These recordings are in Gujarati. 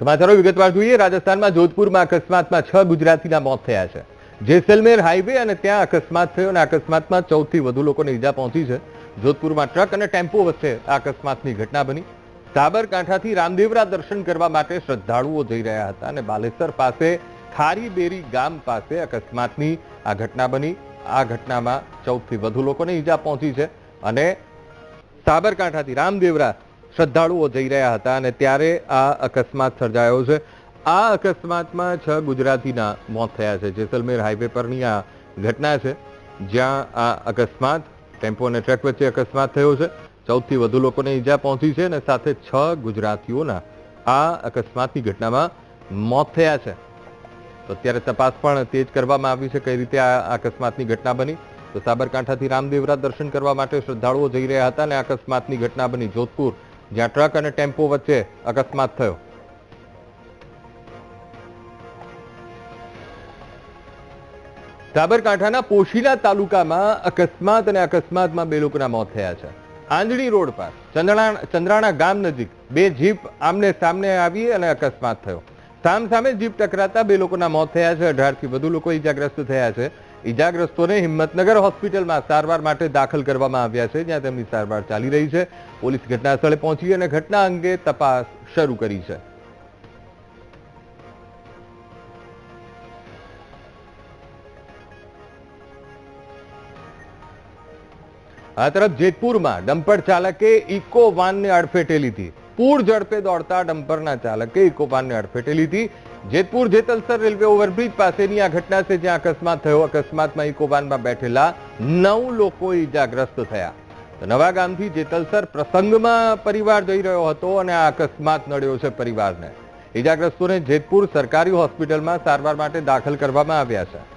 સમાચારો વિગતવાર જોઈએ. રાજસ્થાનમાં જોધપુરમાં અકસ્માતમાં છ ગુજરાતીના મોત થયા છે. જેસલમેર હાઈવે અને ત્યાં અકસ્માત થયો અને અકસ્માતમાં ચૌદથી વધુ લોકોને ઈજા પહોંચી છે. જોધપુરમાં ટ્રક અને ટેમ્પો વચ્ચે આ અકસ્માતની ઘટના બની. સાબરકાંઠાથી રામદેવરા દર્શન કરવા માટે શ્રદ્ધાળુઓ જઈ રહ્યા હતા અને બાલેસર પાસે ખારીબેરી ગામ પાસે અકસ્માતની આ ઘટના બની. આ ઘટનામાં ચૌદથી વધુ લોકોને ઈજા પહોંચી છે અને સાબરકાંઠાથી રામદેવરા શ્રદ્ધાળુઓ જઈ રહ્યા હતા અને ત્યારે આ અકસ્માત સર્જાયો છે. આ અકસ્માતમાં છ ગુજરાતીના મોત થયા છે. જેસલમેર હાઈવે પરની આ ઘટના છે. જ્યાં આ અકસ્માત, ટેમ્પો અને ટ્રક વચ્ચે અકસ્માત થયો છે. ચૌદથી વધુ લોકોને ઈજા પહોંચી છે અને સાથે છ ગુજરાતીઓના આ અકસ્માતની ઘટનામાં મોત થયા છે. તો અત્યારે તપાસ પણ તેજ કરવામાં આવી છે કઈ રીતે આ અકસ્માતની ઘટના બની. તો સાબરકાંઠાથી રામદેવરા દર્શન કરવા માટે શ્રદ્ધાળુઓ જઈ રહ્યા હતા અને અકસ્માતની ઘટના બની. જોધપુર જ્યાં ટ્રક અને ટેમ્પો વચ્ચે અકસ્માત થયો. સાબરકાંઠાના પોશીલા તાલુકામાં અકસ્માત અને અકસ્માતમાં બે લોકોના મોત થયા છે. આંજણી રોડ પર ચંદ્રાણા ચંદ્રાણા ગામ નજીક બે જીપ આમને સામને આવી અને અકસ્માત થયો. સામ સામે જીપ ટકરાતા બે લોકોના મોત થયા છે. અઢારથી વધુ લોકો ઈજાગ્રસ્ત થયા છે. ઈજાગ્રસ્તોને હિંમતનગર હોસ્પિટલમાં સારવાર માટે દાખલ કરવામાં આવ્યા છે, જ્યાં તેમની સારવાર ચાલી રહી છે. પોલીસ ઘટના સ્થળે પહોંચી અને ઘટના અંગે તપાસ શરૂ કરી છે. આ તરફ જેતપુરમાં ડમ્પર ચાલકે ઇકો વાનને અડફેટે લીધી. પૂર ઝડપે દોડતા ડમ્પરના ચાલકે ઇકોપાનને અડફેટે લીધી. જેતપુર જેતલસર રેલવે ઓવરબ્રિજ પાસેની આ ઘટના છે, જ્યાં અકસ્માત થયો. અકસ્માતમાં ઇકોપાનમાં બેઠેલા નવ લોકો ઈજાગ્રસ્ત થયા. નવા ગામથી જેતલસર પ્રસંગમાં પરિવાર જઈ રહ્યો હતો અને આ અકસ્માત નડ્યો છે પરિવારને. ઈજાગ્રસ્તોને જેતપુર સરકારી હોસ્પિટલમાં સારવાર માટે દાખલ કરવામાં આવ્યા છે.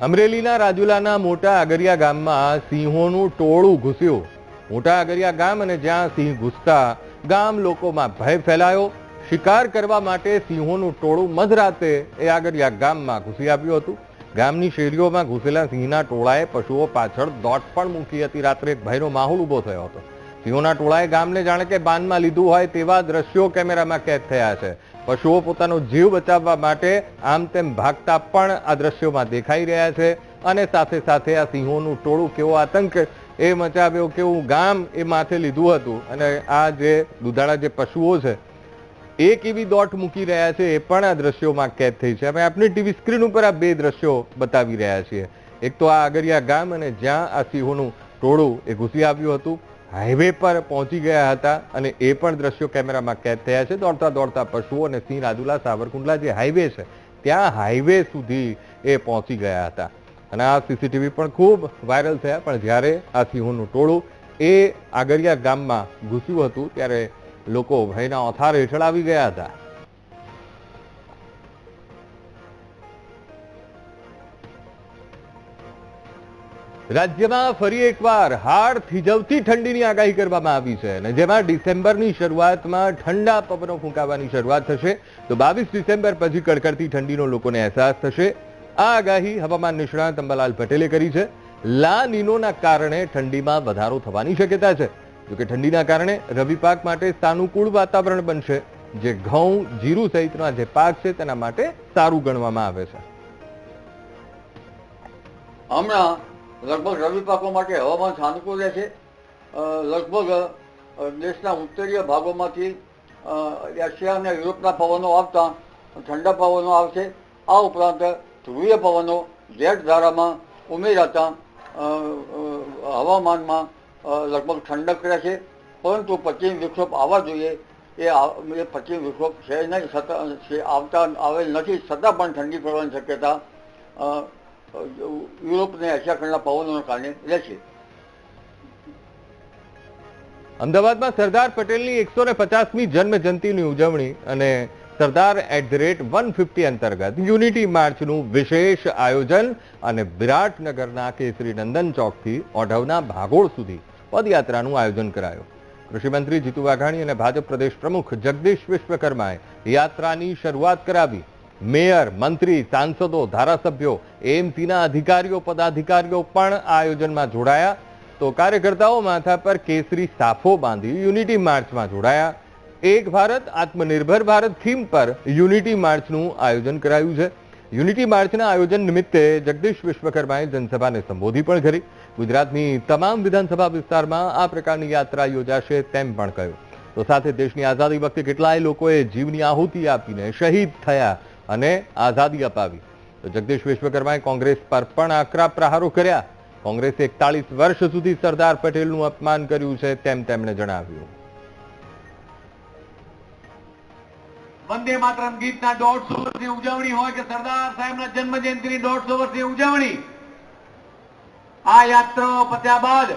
અમરેલીના રાજુલાના મોટા આગરિયા ગામમાં સિંહોનું ટોળું ઘૂસ્યું. મોટા આગરિયા ગામ અને જ્યાં સિંહ ઘૂસતા, ગામ લોકોમાં ભય ફેલાયો. શિકાર કરવા માટે સિંહોનું ટોળું મધરાતે એ આગરિયા ગામમાં ઘૂસી આવ્યું હતું. ગામની શેરીઓમાં ઘૂસેલા સિંહના ટોળાએ પશુઓ પાછળ દોટ પણ મૂકી હતી. રાત્રે એક ભયનો માહોલ ઊભો થયો હતો. સિંહોના ટોળાએ ગામને જાણે કે બાનમાં લીધું હોય તેવા દ્રશ્યો કેમેરામાં કેદ થયા છે. પશુઓ પોતાનો જીવ બચાવવા માટે આમ તેમ ભાગતા પણ આ દ્રશ્યોમાં દેખાઈ રહ્યા છે અને સાથે સાથે આ સિંહોનું ટોળું કેવો આતંક એ મચાવ્યો, કેવું ગામ એ માથે લીધું હતું. અને આ જે દુધાળા જે પશુઓ છે, એ કેવી દોટ મૂકી રહ્યા છે એ પણ આ દ્રશ્યોમાં કેદ થઈ છે. અમે આપની ટીવી સ્ક્રીન ઉપર આ બે દ્રશ્યો બતાવી રહ્યા છીએ. એક તો આ આગરિયા ગામ અને જ્યાં આ સિંહોનું ટોળું એ ઘૂસી આવ્યું હતું. હાઈવે પર પહોંચી ગયા હતા અને એ પણ દ્રશ્યો કેમેરામાં કેદ થયા છે. દોડતા દોડતા પશુઓ અને સિંહ રાજુલા સાવરકુંડલા જે હાઈવે છે, ત્યાં હાઈવે સુધી એ પહોંચી ગયા હતા. અને આ સીસીટીવી પણ ખૂબ વાયરલ થયા, પણ જ્યારે આ સિંહોનું ટોળું એ આગરિયા ગામમાં ઘૂસ્યું હતું, ત્યારે લોકો ભયના ઓથાર હેઠળ આવી ગયા હતા. રાજ્યમાં ફરી એકવાર હાડ થીજવતી ઠંડીની આગાહી કરવામાં આવી છે અને જેમાં ડિસેમ્બરની શરૂઆતમાં ઠંડા પવનો ફૂંકાવાની શરૂઆત થશે, તો બાવીસ ડિસેમ્બર પછી કડકડતી ઠંડીનો લોકોને અહેસાસ થશે. આ આગાહી હવામાન નિષ્ણાત અંબાલાલ પટેલે કરી છે. લા નીનોના કારણે ઠંડીમાં વધારો થવાની શક્યતા છે. જોકે ઠંડીના કારણે રવિ પાક માટે સાનુકૂળ વાતાવરણ બનશે, જે ઘઉં, જીરું સહિતના જે પાક છે તેના માટે સારું ગણવામાં આવે છે. હમણાં લગભગ રવિ પાકો માટે હવામાન સાનુકૂળ રહેશે. લગભગ દેશના ઉત્તરીય ભાગોમાંથી એશિયા અને યુરોપના પવનો આવતા ઠંડા પવનો આવશે. આ ઉપરાંત ધ્રુવીય પવનો જેટ ધારામાં ઉમેરાતા હવામાનમાં લગભગ ઠંડક રહેશે. પરંતુ પશ્ચિમ વિક્ષોભ આવવા જોઈએ. એ પશ્ચિમ વિક્ષોભ છે નહીં છતાં આવતા, આવેલ નથી. છતાં પણ ઠંડી પડવાની શક્યતા યુરોપ અને પવનોના કારણે રહેશે. અમદાવાદમાં સરદાર પટેલની એકસો ને પચાસમી જન્મ જયંતિની ઉજવણી અને Sardar at the rate one fifty અંતર્ગત યુનિટી માર્ચનું વિશેષ આયોજન અને વિરાટનગરના કેસરી નંદન ચોકથી ઓઢવના ભાગોળ સુધી પદયાત્રાનું આયોજન કરાયું. કૃષિમંત્રી જીતુ વાઘાણી અને ભાજપ પ્રદેશ પ્રમુખ જગદીશ વિશ્વકર્માએ યાત્રાની શરૂઆત કરાવી. મેયર, મંત્રી, સાંસદો, ધારાસભ્યો, એએમસીના અધિકારીઓ, પદાધિકારીઓ પણ આ આયોજનમાં જોડાયા. તો કાર્યકર્તાઓ માથા પર કેસરી સાફો બાંધી યુનિટી માર્ચમાં જોડાયા. એક ભારત, આત્મનિર્ભર ભારત થીમ પર યુનિટી માર્ચનું આયોજન કરાયું છે. યુનિટી માર્ચના આયોજન નિમિત્તે જગદીશ વિશ્વકર્માએ જનસભાને સંબોધી પણ કરી. ગુજરાતની તમામ વિધાનસભા વિસ્તારમાં આ પ્રકારની યાત્રા યોજાશે તેમ પણ કહ્યું. તો સાથે દેશની આઝાદી વખતે કેટલાય લોકોએ જીવની આહુતિ આપીને શહીદ થયા અને આઝાદી અપાવી. તો જગદીશ વિશ્વકર્માએ કોંગ્રેસ પર પણ આકરા પ્રહારો કર્યા. કોંગ્રેસે એકતાળીસ વર્ષ સુધી સરદાર પટેલનું અપમાન કર્યું છે તેમ તેમણે જણાવ્યું. વંદે માતરમ ગીતના દોઢસો વર્ષની ઉજવણી હોય કે સરદાર સાહેબના જન્મ દોઢસો વર્ષની ઉજવણી? આ યાત્રાઓ પત્યા બાદ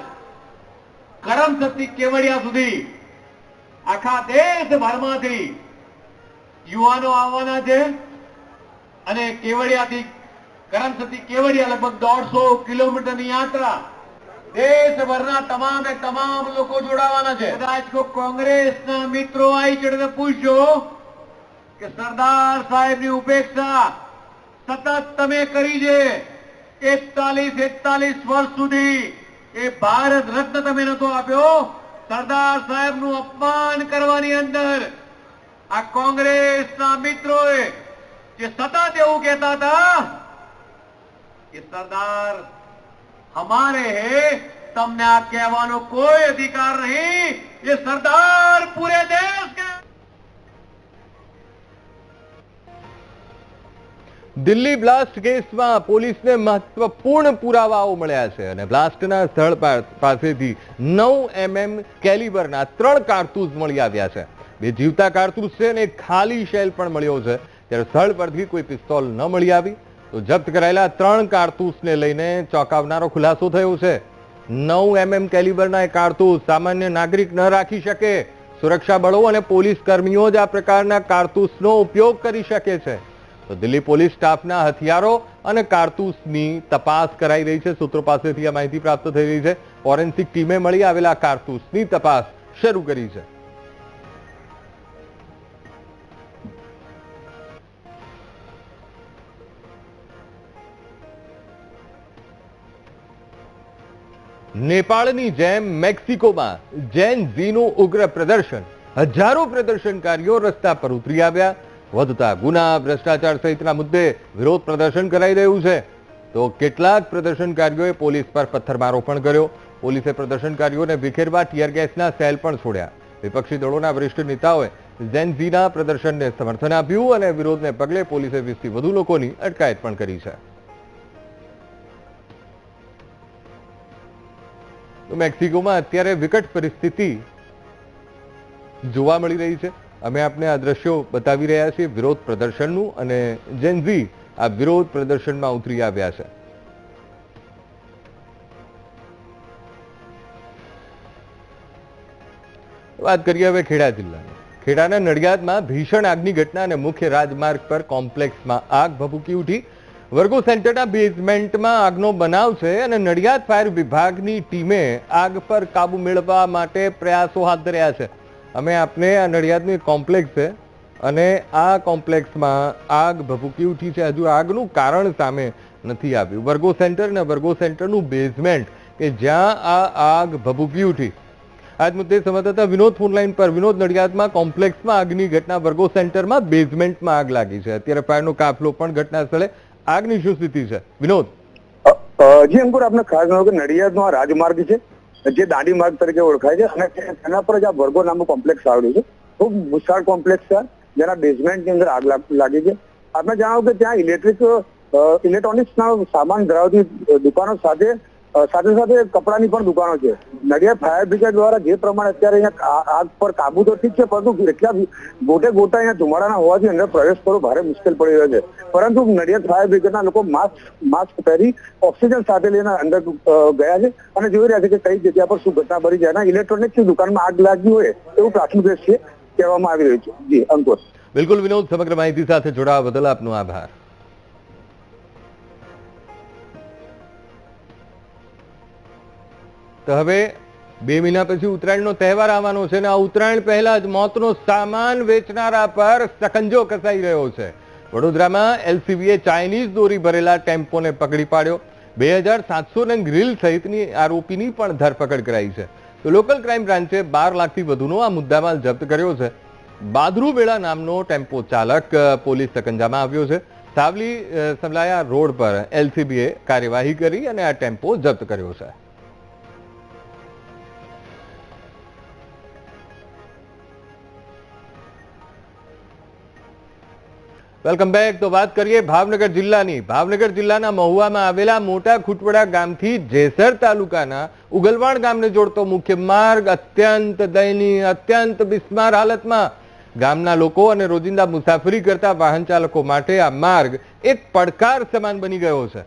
કરમસદથી કેવડિયા સુધી આખા દેશભરમાંથી યુવાનો આવવાના છે. અને કેવડિયાથી, કરમસદથી કેવડિયા લગભગ દોઢસો કિલોમીટરની યાત્રા દેશભરના તમામે તમામ લોકો જોડાવાના છે. કદાચ કોંગ્રેસના મિત્રો આવી ચડીને પૂછ્યો કે સરદાર સાહેબની ઉપેક્ષા સતત તમે કરી છે, એકતાલીસ એકતાલીસ વર્ષ સુધી એ ભારત રત્ન તમે નતો આપ્યો. સરદાર સાહેબનું અપમાન કરવાની અંદર આ કોંગ્રેસના મિત્રોએ કે સતત એવું કહેતા હતા કે સરદાર હમારે હે તમને આ કહેવાનો કોઈ અધિકાર નહીં એ સરદાર પૂરે દેશ દિલ્હી બ્લાસ્ટ કેસમાં પોલીસને મહત્વપૂર્ણ પુરાવાઓ મળ્યા છે અને બ્લાસ્ટના સ્થળ પાસેથી નવ એમએમ કેલિબરના ત્રણ કારતૂસ મળી આવ્યા છે. બે જીવતા કારતૂસ છે અને ખાલી શેલ પણ મળ્યો છે. ત્યારે સ્થળ પરથી કોઈ પિસ્તોલ ન મળી આવી, તો જપ્ત કરાયેલા ત્રણ કારતૂસને લઈને ચોંકાવનારો ખુલાસો થયો છે. નવ એમએમ કેલિબરના એ કારતૂસ સામાન્ય નાગરિક ન રાખી શકે. સુરક્ષા બળો અને પોલીસ કર્મીઓ જ આ પ્રકારના કારતૂસનો ઉપયોગ કરી શકે છે. તો દિલ્હી પોલીસ સ્ટાફના હથિયારો અને કારતૂસની તપાસ કરાઈ રહી છે. સૂત્રો પાસેથી આ માહિતી પ્રાપ્ત થઈ રહી છે. ફોરેન્સિક ટીમે મળી આવેલા કારતૂસની તપાસ શરૂ કરી છે. નેપાળની જેમ મેક્સિકોમાં જૈન ઝીનું ઉગ્ર પ્રદર્શન. હજારો પ્રદર્શનકારીઓ રસ્તા પર ઉતરી આવ્યા. વધતા ગુના, ભ્રષ્ટાચાર સહિતના મુદ્દે વિરોધ પ્રદર્શન કરાઈ રહ્યું છે. તો કેટલાક પ્રદર્શનકારીઓએ પોલીસ પર પથ્થરમારો પણ કર્યો. પોલીસે પ્રદર્શનકારીઓને વિખેરવા ટીયર ગેસના સેલ પણ છોડ્યા. વિપક્ષી દળોના વરિષ્ઠ નેતાઓએ ઝેનઝીના પ્રદર્શનને સમર્થન આપ્યું અને વિરોધને પગલે પોલીસે વીસથી વધુ લોકોની અટકાયત પણ કરી છે. મેક્સિકોમાં અત્યારે વિકટ પરિસ્થિતિ જોવા મળી રહી છે. અમે આપને આ દ્રશ્યો બતાવી રહ્યા છીએ વિરોધ પ્રદર્શનનું અને જેનઝી આ વિરોધ પ્રદર્શનમાં ઉતરી આવ્યા છે. વાત કરીએ હવે ખેડા જિલ્લાની. ખેડાના નડિયાદમાં ભીષણ આગની ઘટના અને મુખ્ય રાજમાર્ગ પર કોમ્પ્લેક્સમાં આગ ભભૂકી ઉઠી. વર્ગો સેન્ટરના બેઝમેન્ટમાં આગનો બનાવ છે અને નડિયાદ ફાયર વિભાગની ટીમે આગ પર કાબુ મેળવવા માટે પ્રયાસો હાથ ધર્યા છે. અમે આપને આ નડિયાદનું એક કોમ્પ્લેક્સ છે અને આ કોમ્પ્લેક્સમાં આગ ભભૂકી ઉઠી છે. હજુ આગનું કારણ સામે નથી આવ્યું. વર્ગો સેન્ટર અને વર્ગો સેન્ટરનું બેઝમેન્ટ કે જ્યાં આ આગ ભભૂકી ઉઠી. આજ મુદ્દે સંવાદદાતા વિનોદ ફોનલાઈન પર. વિનોદ, નડિયાદમાં કોમ્પ્લેક્સમાં આગની ઘટના વર્ગો સેન્ટરમાં બેઝમેન્ટમાં આગ લાગી છે. અત્યારે ફાયરનો કાફલો પણ ઘટના સ્થળે આગની શું સ્થિતિ છે? વિનોદ. જી અંકુર, આપને ખાસ કે નડિયાદનો આ રાજમાર્ગ છે, જે દાંડી માર્ગ તરીકે ઓળખાય છે અને તેના પર જ આ વર્ગો નામનું કોમ્પ્લેક્સ આવેલું છે. ખૂબ વિશાળ કોમ્પ્લેક્સ છે, જેના બેઝમેન્ટની અંદર આગ લાગ- છે. આપણે જણાવો કે ત્યાં ઇલેક્ટ્રિક ઇલેક્ટ્રોનિક્સના સામાન ધરાવતી દુકાનો સાથે સાથે સાથે કપડાની પણ દુકાનો છે. નડિયાદ ફાયર બ્રિગેડ દ્વારા જે પ્રમાણે અત્યારે અહીંયા આગ પર કાબુ તો ઠીક છે, પરંતુ એટલા ગોટે ગોટા અહીંયા ધુમાડાના હોવાથી અંદર પ્રવેશ કરવો ભારે મુશ્કેલ પડી રહ્યો છે. પરંતુ નડિયાદ ફાયર બ્રિગેડના લોકો માસ્ક માસ્ક પહેરી ઓક્સિજન સાથે લઈને અંદર ગયા છે અને જોઈ રહ્યા છે કે કઈ જગ્યા પર શું ઘટના બની જાય ઇલેક્ટ્રોનિક્સની દુકાનમાં આગ લાગી હોય એવું પ્રાથમિક દ્રશ્ય કહેવામાં આવી રહ્યું છે. જી અંકુશ બિલકુલ વિનોદ, સમગ્ર માહિતી સાથે જોડાવા બદલ આપનો આભાર. તો હવે બે મહિના પછી ઉત્તરાયણનો તહેવાર આવવાનો છે અને આ ઉત્તરાયણ પહેલા જ મોતનો સામાન વેચનારા પર સકંજો કસાઈ રહ્યો છે. વડોદરામાં એલસીબીએ ચાઇનીઝ દોરી ભરેલા ટેમ્પોને પકડી પાડ્યો. બે હજાર સાતસો ને ગ્રીલ સહિતની આરોપીની પણ ધરપકડ કરાઈ છે. તો લોકલ ક્રાઇમ બ્રાન્ચે બાર લાખથી વધુનો આ મુદ્દામાલ જપ્ત કર્યો છે. બાદરુબેળા નામનો ટેમ્પો ચાલક પોલીસ સકંજામાં આવ્યો છે. સાવલી સમલાયા રોડ પર એલસીબીએ કાર્યવાહી કરી અને આ ટેમ્પો જપ્ત કર્યો છે. Welcome back. તો વાત કરીએ ભાવનગર જિલ્લાની. ભાવનગર જિલ્લાના મહુવામાં આવેલા મોટા ખુટવડા ગામથી જેસર તાલુકાના ઉગલવાણ ગામને જોડતો મુખ્ય માર્ગ અત્યંત દયનીય, અત્યંત બિસ્માર હાલતમાં. ગામના લોકો અને રોજિંદા મુસાફરી કરતા વાહન ચાલકો માટે આ માર્ગ એક પડકાર સમાન બની ગયો છે.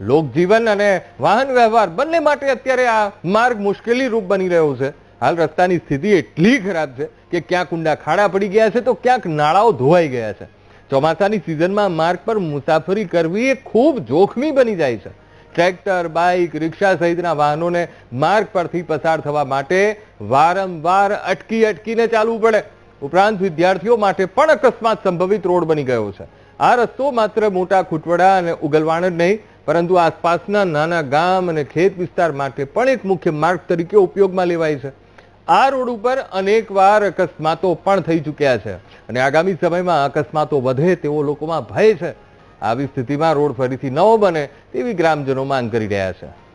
લોકજીવન અને વાહન વ્યવહાર બંને માટે અત્યારે આ માર્ગ મુશ્કેલી રૂપ બની રહ્યો છે. હાલ રસ્તાની સ્થિતિ એટલી ખરાબ છે કે ક્યાંક ઊંડા ખાડા પડી ગયા છે તો ક્યાંક નાળાઓ ધોવાઈ ગયા છે. ચોમાસાની સિઝનમાં માર્ગ પર મુસાફરી કરવી એ ખૂબ જોખમી બની જાય છે. ટ્રેક્ટર, બાઇક, રિક્ષા સહિતના વાહનોને માર્ગ પરથી પસાર થવા માટે વારંવાર અટકી અટકીને ચાલવું પડે. ઉપરાંત વિદ્યાર્થીઓ માટે પણ અકસ્માત સંભવિત રોડ બની ગયો છે. આ રસ્તો માત્ર મોટા ખૂટવડા અને ઉગલવાણ જ નહીં, પરંતુ આસપાસના નાના ગામ અને ખેત વિસ્તાર માટે પણ એક મુખ્ય માર્ગ તરીકે ઉપયોગમાં લેવાય છે. આ રોડ ઉપર અનેકવાર અકસ્માતો પણ થઈ ચૂક્યા છે. અને આગામી સમયમાં અકસ્માતો વધે તેવો લોકોમાં ભય છે. આવી સ્થિતિમાં રોડ ફરીથી ન બને તેવી ગ્રામજનો માંગ કરી રહ્યા છે.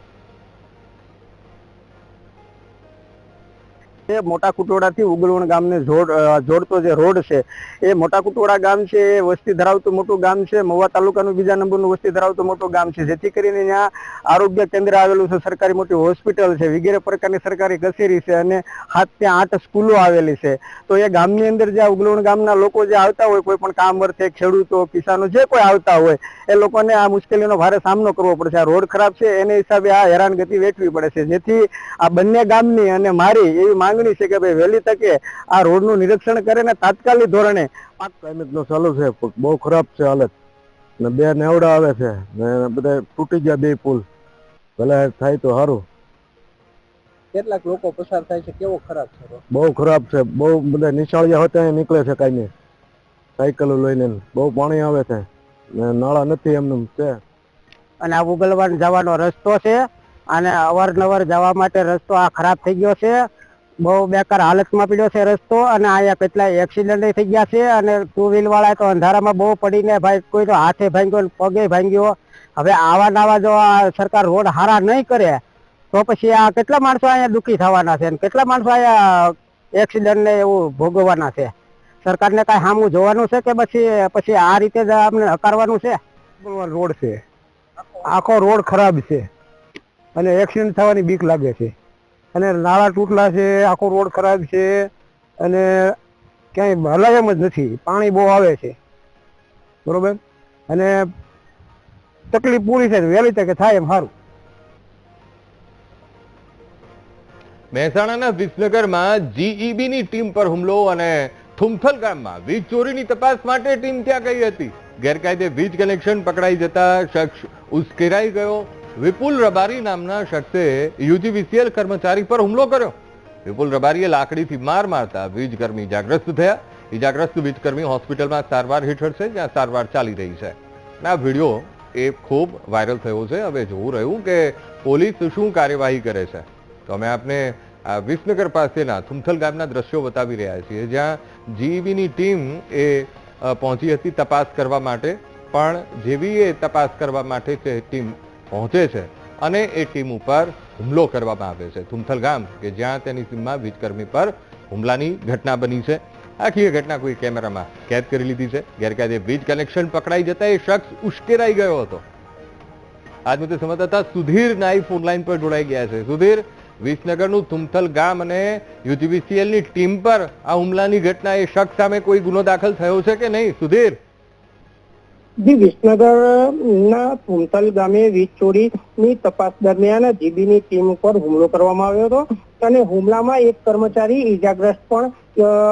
એ મોટા કુટોડાથી ઉગલવણ ગામને જોડતો જે રોડ છે, એ મોટા કુટોડા ગામ છે, એ વસ્તી ધરાવતું મોટું ગામ છે. મહુવા તાલુકાનું બીજા નંબરનું વસ્તી ધરાવતું મોટું ગામ છે. જેથી કરીને ત્યાં આરોગ્ય કેન્દ્ર આવેલું છે, સરકારી મોટી હોસ્પિટલ છે, વગેરે પ્રકારની સરકારી કચેરી છે અને ત્યાં આઠ સ્કૂલો આવેલી છે. તો એ ગામની અંદર જે ઉગલવણ ગામના લોકો જે આવતા હોય, કોઈ પણ કામ અર્થે, ખેડૂતો, કિસાનો, જે કોઈ આવતા હોય, એ લોકોને આ મુશ્કેલીનો ભારે સામનો કરવો પડે છે આ રોડ ખરાબ છે, એને હિસાબે આ હેરાનગતિ વેઠવી પડે છે. જેથી આ બંને ગામની અને મારી એવી માંગણી છે કે ભાઈ વહેલી તકે આ રોડનું નિરીક્ષણ કરે ને તાત્કાલિક ધોરણે. ક્લાઇમેટ નો ચાલુ છે બહુ ખરાબ છે હાલત. ને બે નેવડા આવે છે ને બધા તૂટી ગયા બે પુલ. ભલે થાય તો સારું. કેટલાક લોકો પસાર થાય છે કેવો ખરાબ છે બહુ ખરાબ છે બહુ બધા નિશાળિયા હોતા નીકળે છે કાંઈ નહીં. સાયકલો લઈને બહુ પાણી આવે છે ને નાળા નથી એમનું છે. અને આ ઉગલવાન જવાનો રસ્તો છે અને અવારનવાર જવા માટે રસ્તો આ ખરાબ થઈ ગયો છે. બહુ બેકાર હાલતમાં પડ્યો છે રસ્તો અને અહીંયા કેટલા એક્સિડન્ટ થઈ ગયા છે અને ટુ વ્હીલ વાળા તો અંધારામાં બહુ પડીને ભાઈ કોઈ તો હાથે ભાંગ્યો પગે ભાંગ્યો. હવે આવા નાવા જો આ સરકાર રોડ હારા નહીં કરે તો પછી આ કેટલા માણસો અહીંયા દુઃખી થવાના છે અને કેટલા માણસો અહીંયા એક્સિડન્ટ ને એવું ભોગવવાના છે? સરકારને કાંઈ સામું જોવાનું છે કે પછી પછી આ રીતે જ અમને હકારવાનું છે? રોડ છે. આખો રોડ ખરાબ છે અને એક્સિડન્ટ થવાની બીક લાગે છે. અને નાળા તૂટલા છે, આખો રોડ ખરાબ છે અને ક્યાંય હલાય એમ જ નથી. પાણી બહુ આવે છે. બરોબર? અને તકલીફ પૂરી થાય વહેલી તકે થાય એમ સારું. મહેસાણાના વિસનગરમાં જીઈબીની ટીમ પર હુમલો અને થુમથલ ગામમાં વીજ ચોરીની તપાસ માટે ટીમ ત્યાં ગઈ હતી. ગેરકાયદે વીજ કનેક્શન પકડાઈ જતા શખ્સ ઉશ્કેરાઈ ગયો. વિપુલ રબારી નામના શખ્સે યુજીવીસીએલ કર્મચારી પર હુમલો કર્યો. વિપુલ રબારીએ લાકડીથી માર મારતા વીજકર્મી ઇજાગ્રસ્ત થયા. ઇજાગ્રસ્ત વીજકર્મી હોસ્પિટલમાં સારવાર હેઠળ છે, જ્યાં સારવાર ચાલી રહી છે. આ વીડિયો એ ખૂબ વાયરલ થયો છે. હવે જોવું રહ્યું કે પોલીસ શું કાર્યવાહી કરે છે. તો અમે આપને આ વિસનગર પાસેના થુમથલ ગામના દ્રશ્યો બતાવી રહ્યા છીએ, જ્યાં જીઈબીની ટીમ એ પહોંચી હતી તપાસ કરવા માટે. પણ જેવી એ તપાસ કરવા માટે ટીમ પહોંચે છે અને એ ટીમ ઉપર હુમલો કરવામાં આવે છે. થુમથલ ગામ કે જ્યાં તેની ટીમમાં વીજકર્મી પર હુમલાની ઘટના બની છે. આખી ઘટના કોઈ કેમેરામાં કેદ કરી લીધી છે. ગેરકાયદે વીજ કનેક્શન પકડાઈ જતા એ શખ્સ ઉશ્કેરાઈ ગયો હતો. આજ મુદ્દે સંવાદદાતા સુધીર નાઈફ ફોનલાઈન પર જોડાઈ ગયા છે. સુધીર, વિસનગરનું તુમથલ ગામ અને યુજીવીસીએલની ટીમ પર આ હુમલાની ઘટના એ શખ્સ સામે કોઈ ગુનો દાખલ થયો છે કે નહીં? સુધીર જી વિસનગર ના પુમતલ ગામે વીજ ચોરીની તપાસ દરમિયાન જીબીની ટીમ ઉપર હુમલો કરવામાં આવ્યો હતો અને હુમલામાં એક કર્મચારી ઈજાગ્રસ્ત પણ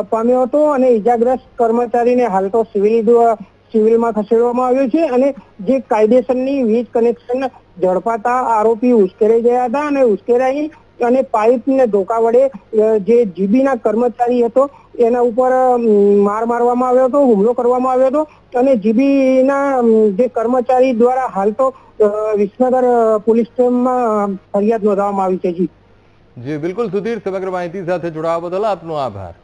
પામ્યો હતો અને ઈજાગ્રસ્ત કર્મચારીને હાલ તો સિવિલ સિવિલમાં ખસેડવામાં આવ્યો છે અને જે કાયદેસરની વીજ કનેક્શન ઝડપાતા આરોપી ઉશ્કેરાઈ ગયા હતા અને ઉશ્કેરાઈ અને પાઇપ ને ધોકા વડે જે જીબીના કર્મચારી હતો, એના ઉપર માર મારવામાં આવ્યો હતો, હુમલો કરવામાં આવ્યો હતો અને જીબીના જે કર્મચારી દ્વારા હાલ તો વિસનગર પોલીસ સ્ટેશનમાં ફરિયાદ નોંધવામાં આવી છે જી. જી, બિલકુલ સુધીર, સમગ્ર માહિતી સાથે જોડાવા બદલ આપનો આભાર.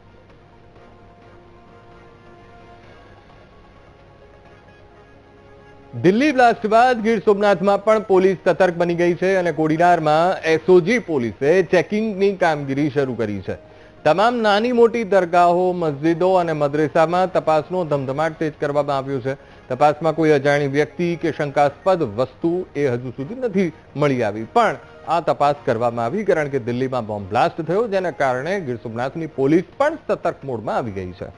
દિલ્હી બ્લાસ્ટ બાદ ગીર સોમનાથમાં પણ પોલીસ સતર્ક બની ગઈ છે અને કોડીનારમાં એસઓજી પોલીસે ચેકિંગની કામગીરી શરૂ કરી છે. તમામ નાની મોટી દરગાહો, મસ્જિદો અને મદ્રેસામાં તપાસનો ધમધમાટ તેજ કરવામાં આવ્યો છે. તપાસમાં કોઈ અજાણી વ્યક્તિ કે શંકાસ્પદ વસ્તુ એ હજુ સુધી નથી મળી આવી. પણ આ તપાસ કરવામાં આવી કારણ કે દિલ્હીમાં બોમ્બ બ્લાસ્ટ થયો, જેના કારણે ગીર સોમનાથની પોલીસ પણ સતર્ક મોડમાં આવી ગઈ છે.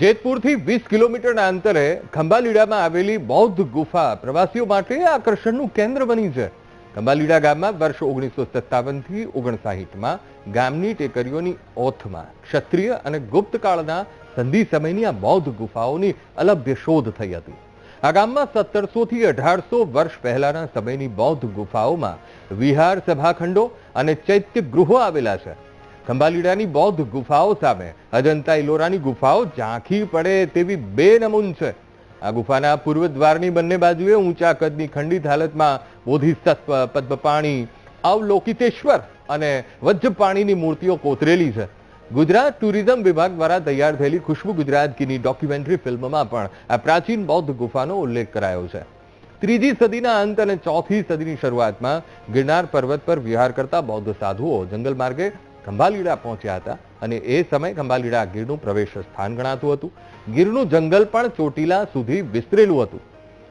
જેતપુરથી વીસ કિલોમીટરના અંતરે ખંભાલીડામાં આવેલી બૌદ્ધ ગુફા પ્રવાસીઓ માટે આકર્ષણનું કેન્દ્ર બની છે. ખંભાલીડા ગામમાં વર્ષ ઓગણીસો સત્તાવનથી ઓગણસાહીઠમાં ગામની ટેકરીઓની ઓથમાં ક્ષત્રિય અને ગુપ્ત કાળના સંધિ સમયની આ બૌદ્ધ ગુફાઓની અલભ્ય શોધ થઈ હતી. આ ગામમાં સત્તરસોથી અઢારસો વર્ષ પહેલાના સમયની બૌદ્ધ ગુફાઓમાં વિહાર સભાખંડો અને ચૈત્ય ગૃહો આવેલા છે. ખંભાલીડાની બૌદ્ધ ગુફાઓ સામે અજંતા ઇલોરાની ગુફાઓ ઝાંખી પડે તેવી બે નમૂન છે. આ ગુફાના પૂર્વ દ્વારની બંને બાજુએ ઊંચા કદની ખંડિત હાલતમાં બોધિસત્વ, પદ્મપાણી, અવલોકિતેશ્વર અને વજ્રપાણીની મૂર્તિઓ કોતરેલી છે. ગુજરાત ટુરિઝમ વિભાગ દ્વારા તૈયાર થયેલી ખુશ્બુ ગુજરાત કીની ડોક્યુમેન્ટરી ફિલ્મમાં પણ આ પ્રાચીન બૌદ્ધ ગુફાનો ઉલ્લેખ કરાયો છે. ત્રીજી સદીના અંત અને ચોથી સદીની શરૂઆતમાં ગિરનાર પર્વત પર વિહાર કરતા બૌદ્ધ સાધુઓ જંગલ માર્ગે ખંભાલીડા પહોંચ્યા હતા અને એ સમય ખંભાલીડા ગીરનું પ્રવેશ સ્થાન ગણાતું હતું. ગીરનું જંગલ પણ ચોટીલા સુધી વિસ્તરેલું હતું.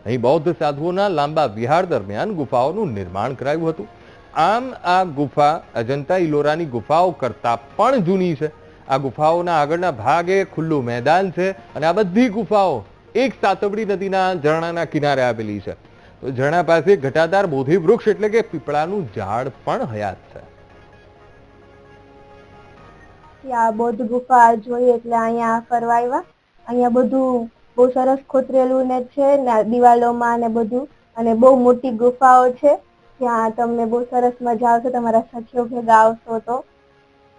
અહીં બૌદ્ધ સાધુઓના લાંબા વિહાર દરમિયાન ગુફાઓનું નિર્માણ કરાયું હતું. આમ આ ગુફા અજંતા ઇલોરાની ગુફાઓ કરતાં પણ જૂની છે. આ ગુફાઓના આગળના ભાગે ખુલ્લું મેદાન છે અને આ બધી ગુફાઓ એક સાતવડી નદીના ઝરણાના કિનારે આવેલી છે. તો ઝરણા પાસે ઘટાદાર બોધી વૃક્ષ એટલે કે પીપળાનું ઝાડ પણ હયાત છે. આ બૌદ્ધ ગુફા જોઈએ એટલે અહીંયા ફરવા આવ્યા. અહીંયા બધું બહુ સરસ ખોતરેલું ને છે ને દિવાલોમાં ને બધું. અને બહુ મોટી ગુફાઓ છે. ત્યાં તમને બહુ સરસ મજા આવશે. તમારા સાથીઓ ભેગા આવશો તો.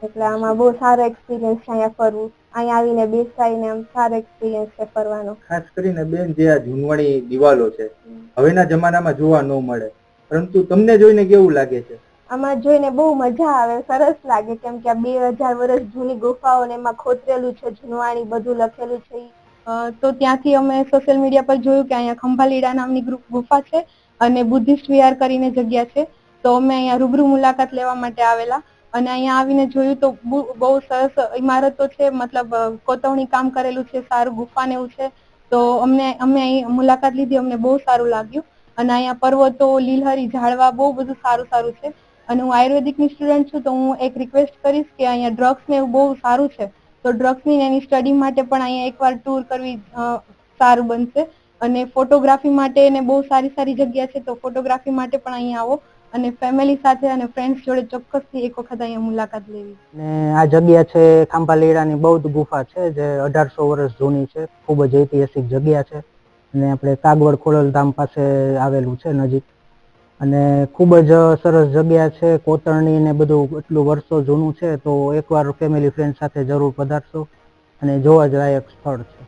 એટલે આમાં બહુ સારો એક્સપિરિયન્સ છે અહીંયા ફરવું. અહીંયા આવીને બેસાઈને આમ સારો એક્સપિરિયન્સ છે ફરવાનો. ખાસ કરીને બેન જે આ જૂનવાણી દિવાલો છે. હવેના જમાનામાં જોવા ન મળે. પરંતુ તમને જોઈને કેવું લાગે છે? આમાં જોઈને બહુ મજા આવે, સરસ લાગે. કેમ કે આ બે હજાર વર્ષ જૂની ગુફાઓ ને એમાં ખોતરેલું છે, જૂનવાણી બધું લખેલું છે. તો ત્યાંથી અમે સોશિયલ મીડિયા પર જોયું કે અહીંયા ખંભાલીડા નામની ગ્રુપ ગુફા છે અને બુદ્ધિસ્ટ વિહાર કરીને જગ્યા છે. તો અમે અહીંયા રૂબરૂ મુલાકાત લેવા માટે આવેલા અને અહીંયા આવીને જોયું તો બહુ સરસ ઇમારતો છે, મતલબ કોતવણી કામ કરેલું છે, સારું ગુફા ને એવું છે. તો અમને, અમે અહીં મુલાકાત લીધી, અમને બહુ સારું લાગ્યું. અને અહીંયા પર્વતો, લીલહરી ઝાડવા બહુ બધું સારું સારું છે. અને હું આયુર્વેદિકની સ્ટુડન્ટ છું, તો હું એક રિક્વેસ્ટ કરીશ કે અહીંયા ડ્રગ્સ ને એવું બહુ સારું છે, તો ડ્રગ્સની ને એની સ્ટડી માટે પણ અહીંયા એકવાર ટૂર કરવી સારું બનશે. અને ફોટોગ્રાફી માટે ને બહુ સારી સારી જગ્યા છે, તો ફોટોગ્રાફી માટે પણ અહીંયા આવો. અને ફેમિલી સાથે અને ફ્રેન્ડ્સ જોડે ચોક્કસથી એક વખત અહીંયા મુલાકાત લેવી. ને આ જગ્યા છે ખાંભાલીડાની બૌદ્ધ ગુફા છે, જે અઢારસો વર્ષ જૂની છે, ખૂબ જ ઐતિહાસિક જગ્યા છે. અને આપણે કાગવડ ખોડલધામ પાસે આવેલું છે નજીક. અને ખૂબ જ સરસ જગ્યા છે, કોતરણી ને બધું, એટલું વર્ષો જૂનું છે, તો એકવાર ફેમિલી ફ્રેન્ડ સાથે જરૂર પધારશો અને જોવા જ લાયક સ્થળ છે.